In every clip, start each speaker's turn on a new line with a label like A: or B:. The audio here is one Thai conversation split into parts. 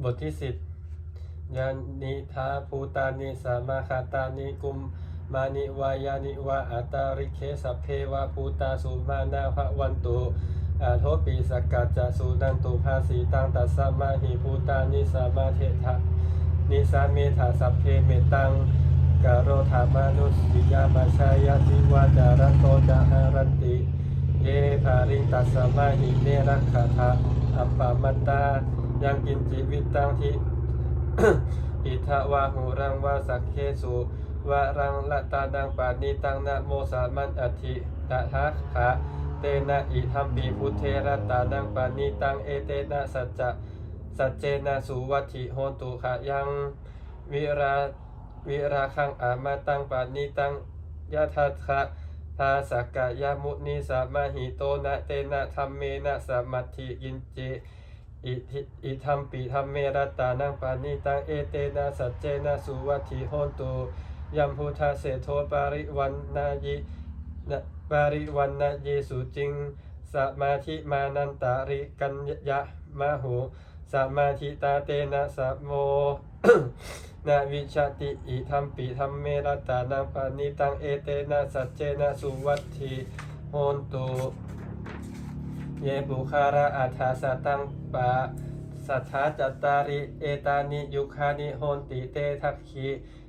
A: บทที่สิบยานิทาภูตานิสามาคาตานิกุมมานิวายานิวาอัตาริเคสัพเพวะภูตาสุมานาภวันตุอาโทปิสกกัจจสุนันตุภาสีตังตัสสะมาหิภูตานิสามาเทถะนิสาเมถาสัพเพเมตังกโรธามานุสิยาปัชายาติวาจารโตจาหารันติเยภาริตัสสะมาหิเนรักขะทะอัปปมัตตา ยังกินจิวิตตังทิอิทาวาหูรังวาสักเคสุวารังละตาดังปานิตังนะโมสามันอธิตถาขะเตนะอิทัมปีพุทเทระตาดังปานิตังเอเตนะสัจจะสัจเจนะสุวัติโหตุขะยังวิราวิราคังอามาตังปานิตังยะทัตขะทาสักกะยามุนีสามาหิโตนะเตนะธรรมเมนะสมัติยินเจ อิทิอิทัมปีทัมเมรตานังปานิตังเอเตนะสัจเจนะสุวัตถิโหนตุยัมพุทธาเสโทปาริวันนายิปาริวันนาเยสุจิงสมาธิมานันตาริกัญญะมะหูสมาธิตาเตนะสัมโมนาวิชติอิทัมปีทัมเมรตานังปานิตังเอเตนะสัจเจนะสุวัตถิโหนตุ เยบุคาระอัฏฐาสตังปะสัทธาจัตตาริเอตานิยุคานิโหนติเตทักขี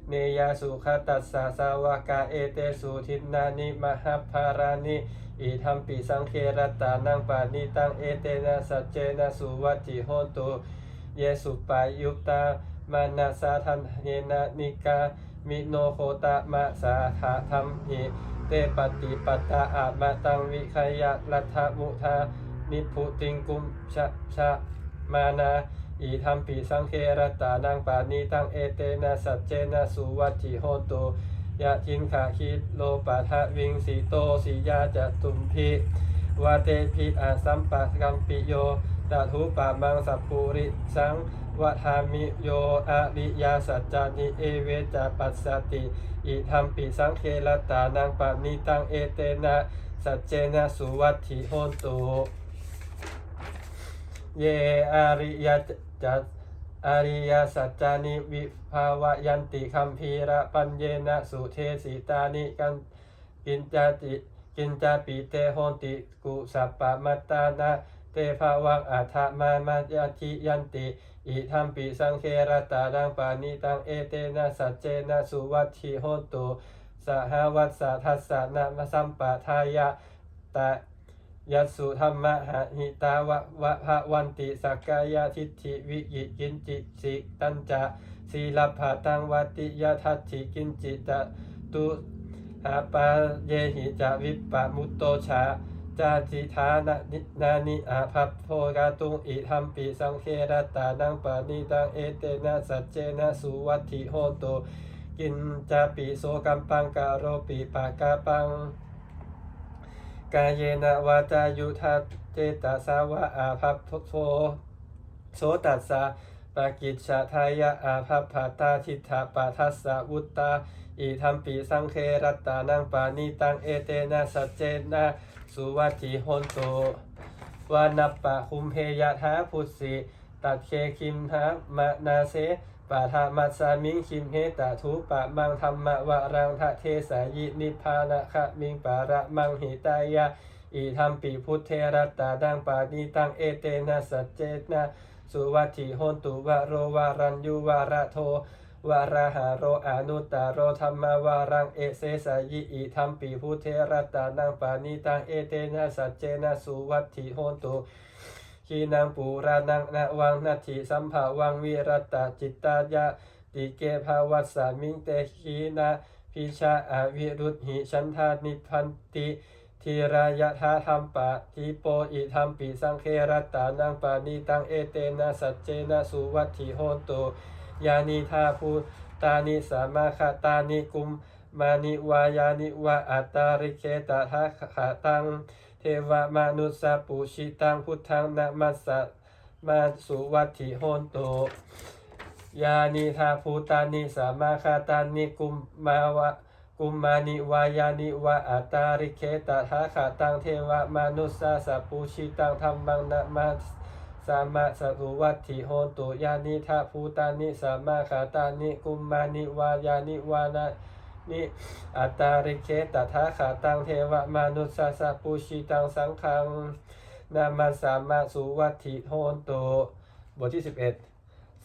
A: เนยาสุขตัสสะสาวกาเอเตสุทินนานิมหาภารานิอิทัมปิสังเครตานังปานิตังเอเตนะสัจเจนะสุวัติโหนตุเยสุปายุตตามานาสาทันเยนะนิกา มิโนโคตะมะสาธาธรรมหิเตปฏิปตาอามาตังวิขยะรัฐมุทานิพุติงกุมชะชะมานาอีทัมปีสังเครตานังปานีตังเอเตนะสัจเจนะสุวัติโหตุยะทินขาคิดโลปะทะวิงสีโตสียาจะตุมพิวาเตพิอาสัมปะกัมปิโยตทุปะมังสัพปุริสัง วะทามิโยอะริยาสัจจานิเอเวจาปัสสติ อิทัมปิสังเครตานังปานีตังเอเตนะสัจเจนะสุวัตถิโหตุเยอาริยจัตอาริยสัจจานิวิภาวยันติคัมภีระปัญเยนะสุเทสิตานิกันกินจาติกินจาปิเตโหติกุสัปปะมัตตานะ เตภาวังอาทามามายัติยันติอิทัมปิสังเครตานังปานิตังเอเตนะสัจเจนะสุวัตถิโหตุสหวัสสะทัสสะนะมะสัมปะทายะตะยัสุธรรมะหะหิตาวะวะภะวันติสักกายาทิฏฐิวิยิกินจิสิตัญจะสีลภาตังวัติยทัตถิกินจิจะตุหาปาเยหิจะวิปปะมุตโตชา จาจิธานะนินานิอาภัพโพกาตุงอิธรรมปิสังเครตานังปานิตังเอเตนะสัจเจนะสุวัติโหนโตกินจาปิโสกัมปังกาโรปิปากาปัง กายเยนะวาจายุทธเจตสาวะอาภัพโฟโสตัสสะ ปากิจชาทายะอาภัพภาตาทิฏฐาปทัสสะวุตตาอิทัมปีสังเครัตตานังปานิตังเอเตนะสัจเจนะสุวัติโหนโตวานัปปะคุมเพยะทาพุทธิตัดเคคิมหามะนาเสปาทามัสสามิงคิมเฮตาทุปะมังธรรมะวะรังทะเทสายินิพานะคะมิงปาระมังหิตายะอิทัมปีพุทเทรัตตาดังปานิตังเอเตนะสัจเจนะ สุวัตถิโหนตุวะโรวารัญยุวาระโทวาราหาโรอนุตตาโรธรรมวารังเอเสสยิอิทัมปีพุเทรัตตานังปานิตังเอเตนะสัจเจนะสุวัตถิโหนตุขีนังปูรานังนะวังนาทิสัมภาวังวิรัตตาจิตตายะติเกภาวัสสามิงเตขีนาพิชาอาวิรุตหิชันธานิพันติ ทีรายะทาธรรมปะทีโปอิธรรมปิสังเครัตตานังปานิตังเอเตนะสัจเจนะสุวัตถิโหนตุยานิทาภูตานิสามาคาตานิกุมมานิวายานิวะอัตตาริเคตาทาขาตัง เทวมนุสสาปุชิตังพุทธังนะมัสสะมาสุวัตถิโหนตุยานิทาภูตานิสามาคาตานิกุมมาวะ กุมานิวายานิวะอัตตาริเคตถาขาตังเทวะมนุสสาสัพพุชิตังธรรมังนะมาสสามาสรุวัติโหตุยานิทาภูตานิสามาขาตานิกุมมานิวายานิวานานิอัตตาริเคตถาขาตังเทวมนุสสะสปุชิตังสังขังนามาสามาสุวัติโหตุบทที่11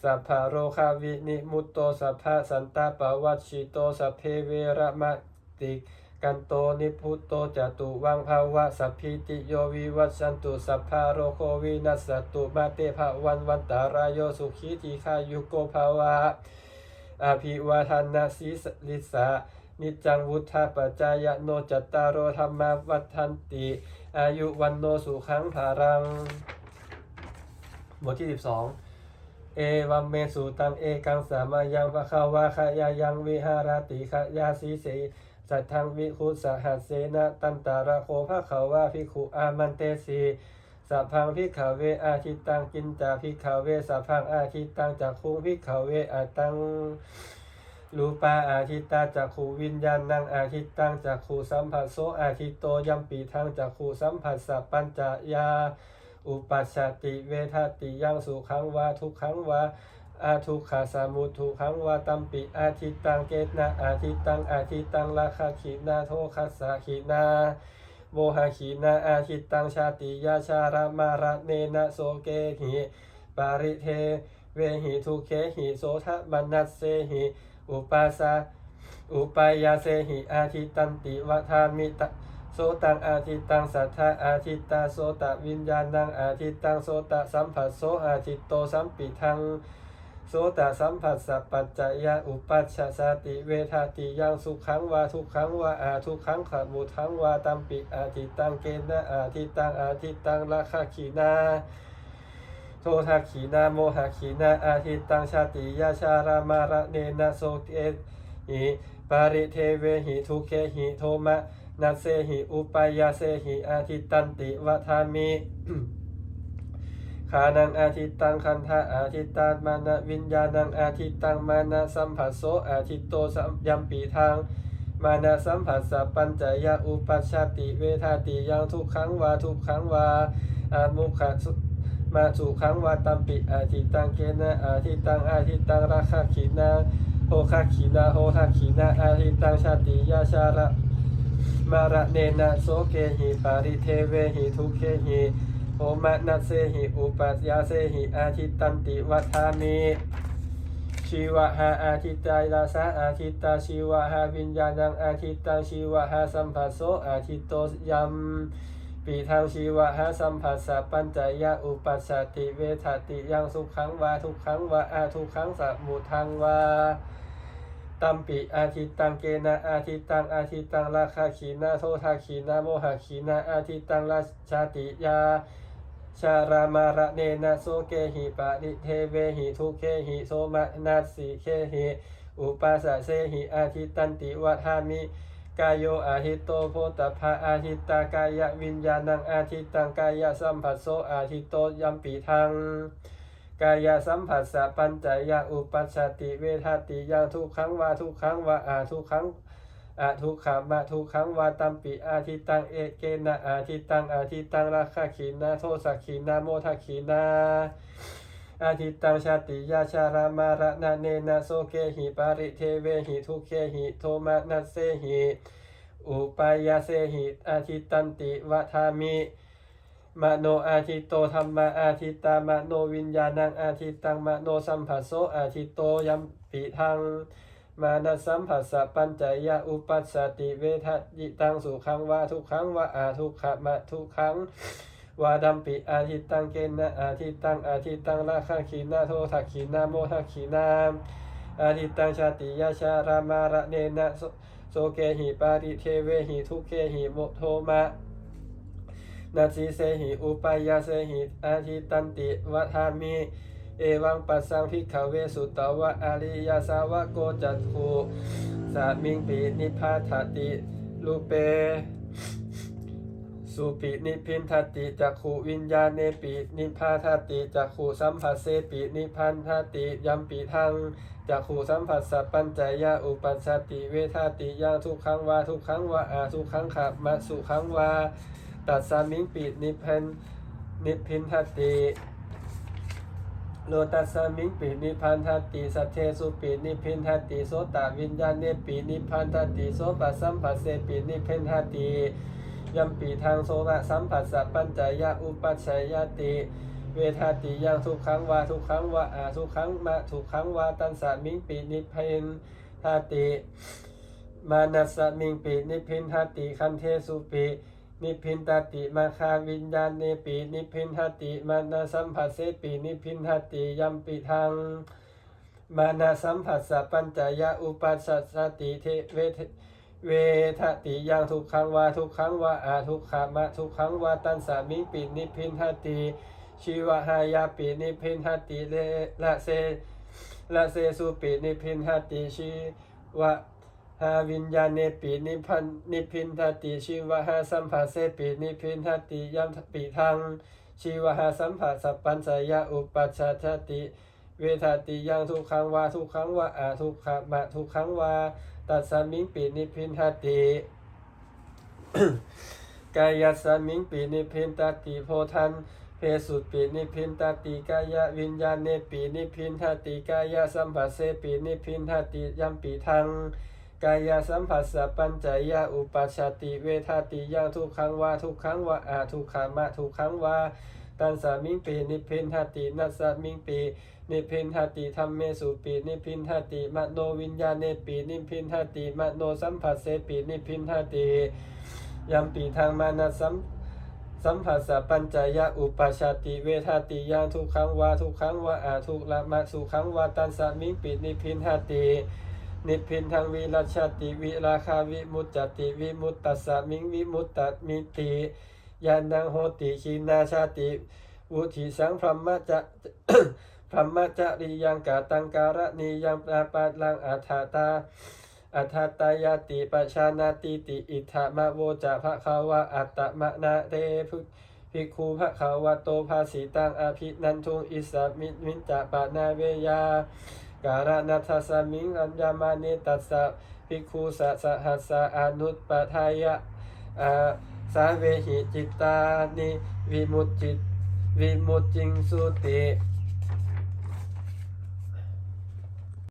A: สัพพะโรคาวินิมุตโตสัพพะสันตาปวัชชิโตสัพเพเวระมะติกันโตนิพุตโตจตุวังภาวะสัพพิติโยวิวัชชันตุสัพพะโรโควินัสตุมาเตภะวันวันตารายโยสุขีทีขายุโกภาวะอภิวาทานาสีลิสานิจังวุธาปัจจายโนจัตตารโอธรรมาวัฏันติ อายุวันโนสุขังภารัง บทที่ 12 เอวัมเมสุตังเอกังสามายังภะคะวะขยายังวิหารติขยาสีเสสัทธังวิคุสหัสเสนะตันตาระโคภะคะวะภิกขุอามันเตสีสัพพังพิกขเวอาทิตังกินจาพิกขเวสัพพังอาทิตังจักขุงพิกขเวอาตังรูปาอาทิตาจักขูวิญญาณังอาทิตังจักขูสัมผัสโสอาทิโตยัมปีทังจักขูสัมผัสสัพปัญจยา อุปัชชติเวทติยังสุขังวาทุกขังวาอาทุกขาสามุทุขังวาตัมปิอาทิตังเกตนาอาทิตังอาทิตังราคาขีนาโทคัสสะขีนาโมหะขีนาอาทิตังชาติยาชารามารเนนะโสเกหิปาริเทเวหิทุเคหิโสทะมนัสเสหิอุปาสาอุปายาเสหิอาทิตันติวทามิตะ โสตังอาทิตังสัทธาอาทิตตาโสตวิญญาณังอาทิตังโสตสัมผัสโสอาทิตโตสัมปิทังโสตสัมผัสสัพปัจจยะอุปัชชสติเวทาติยังสุขังวาทุกขังวาอาทุกขังขมุทังวาตัมปิอาทิตังเกณะอาทิตังอาทิตังราคาขีนาโททักขีนาโมหะขีนาอาทิตังชาติยาชารามาระเนนะโสเตหิปาริเทเวหิทุเคหิโทมะ นัสเซหิอุปายาเซหิอาทิตันติวัฏามิขานังอาทิตังคันธาอาทิตานมานะวิญญาณังอาทิตังมานะสัมผัสโสอาทิตโตสัมยัมปีทางมานะสัมผัสสะปัญจยะอุปัชชติเวทาติยังทุกขังวาทุกขังวาอามุขะมาสุขังวาตัมปิอาทิตังเกนะอาทิตังอาทิตังราคาขีนาโหคาขีนาโหคาขีนาอาทิตังชาติยาชาระ มาระเนนะโสเกหิปาริเทเวหิทุเคหิโอมะนัสเซหิอุปัสยาเซหิอาทิตตันติวัฏามิชีวะหาอาทิตายาสาอาทิตตาชีวะหาวิญญาณังอาทิตตังชีวะหาสัมผัสโสอาทิตโตยัมปีทางชีวะหาสัมผัสสะปัญจยะอุปัสสติเวทติยังสุขังวาทุกขังวาอาทุกขังสัมุทังวา ตัมปิอาทิตังเกนะอาทิตังอาทิตังราคาขีนาโททาขีนาโมหะขีนาอาทิตังราชาติยาชารามาระเนนะโสเกหิปะริเทเวหิทุเคหิโสมะนัสสีเคหิอุปาสะเสหิอาทิตันติวัฏามิกายโยอาทิตโตโพตภะอาทิตตากายวิญญาณังอาทิตังกายสัมผัสโสอาทิตโตยัมปีทัง กายสัมผัสสะปัญจยาอุปัชติเวทาติยังทุกขังว่าทุกขังวาอาทุกขังอาทุกขามะทุกขังว่าตัมปิอาทิตังเอเกนะอาทิตังอาทิตังราคาขีนาโทสักขีนาโมทขีนาอาทิตังชาติยาชารามาระนาเนนะโสเกหิปาริเทเวหิทุเคหิโทมานัสเซหิอุปายาเสหิอาทิตันติวัฏามิ มโนอาทิตโตธรรมาอาทิตตามโนวิญญาณังอาทิตตังมโนสัมผัสโสอาทิตโตยัมปิทังมานะสัมผัสสะปัญจยะอุปัสสติเวทยิตังสุขังวาทุกขังวาอาทุกขะมะทุกขังวาดัมปิอาทิตตังเกณะอาทิตตังอาทิตตังราคาขีนาโททักขีนาโมทักขีนาอาทิตังชาติยาชารามาระเนนะโสโสเกหิปาริเทเวหิทุเคหิโมโทมะ นาทีเสหิอุปายาเสหิอาทิตันติวัฏามิเอวังปัสสังพิกขเวสุตวะอาริยาสาวะโกจัตคูสามิงปีนิพพาทติลูเปสุปินิพินทติจักขูวิญญาเนปินิพพาทติจักขูสัมผัสเสปินิพันทติยัมปีทังจักขูสัมผัสสัพปัญจยาอุปัสสติเวทาติยังทุกขังวาทุกขังวาอาทุกขังขับมะสุขังวา ตัดสามิงปินิพันนิพินทติโลตัสสมิงปินิพันธติสัทเทสุปินิพินทติโสตวิญญาณเนปินิพันธติโสปัสสัมปัสเสปินิพินทติยัมปีทางโสระสัมผัสสะปัญจายะอุปัชยติ เวทาติยังทุกขังวาทุกขังวาอาทุกขังมะทุกขังวาตันสามิงปินิพินทติ มานัสสมิงปินิพินทติคันเทสุปิ นิพินทติมาคาวิญญาณเนปินิพินทติมานาสัมผัสเสปินิพินทติยัมปิทางมานาสัมผัสสะปัญจยะอุปัสสสติเทเวทเวทติยังทุกขังวาทุกขังวาอาทุกขามะทุกขังวาตันสามิงปินิพินทติชีวหายาปินิพินทติเลละเซละเซสุปินิพินทติชีวะ หาวิญญาณเนปีนิพันนิพินทติชีวหาสัมภาเสปีนิพินทติยัมปีทังชีวหาสัมภาสปัญสยาอุปัชชาติเวทาติยังทุกขังวาทุกขังวาอาทุกขมะทุกขังวาตัสสามิงปีนิพินทติกายสามิงปีนิพินตติโพทันเพสุตปีนิพินตติกายะวิญญาณเนปีนิพินทติกายะสัมภาเสปีนิพินทติยัมปีทัง กายสัมผัสสะปัญจายาอุปัชชาติเวทาติยังทุกขังวาทุกขังวาอาทุกขามะทุกขังวาตันสามิงปีนิพินทตินัสสามิงปีนิพินทติธรรมเมสุปีนิพินทติมโนวิญญาณเนปีนิพินทติมโนสัมผัสเสปีนิพินทติยัมปีทางมานัสสัมสัมผัสสะปัญจายาอุปชาติเวทาติยังทุกขังวาทุกขังวาอาทุกละมะสุขังวาตันสามิงปีนิพินทติ นิพพินทางวิรัชติวิราคาวิมุตจติวิมุตตสสะมิงวิมุตตมิติยานังโหติขีนาชาติวุธิสังพรหมจะพรหมจริยังกาตังการณียังปราปาลังอัฏฐาตาอัฏฐตายาติปชานาติติอิทธามะโวจะภะคะวะอัตตมะนะเตภุภิกขุภะคะวะโตภาสิตังอภินันทุงอิสมิมิจจะปะนาเวยา การณัทสมิงอัญญามานิตัสสะภิกขุสะสหัสสะอนุตปทายะอาสาเวหิจิตตานิวิมุตจิตวิมุตจิงสุติ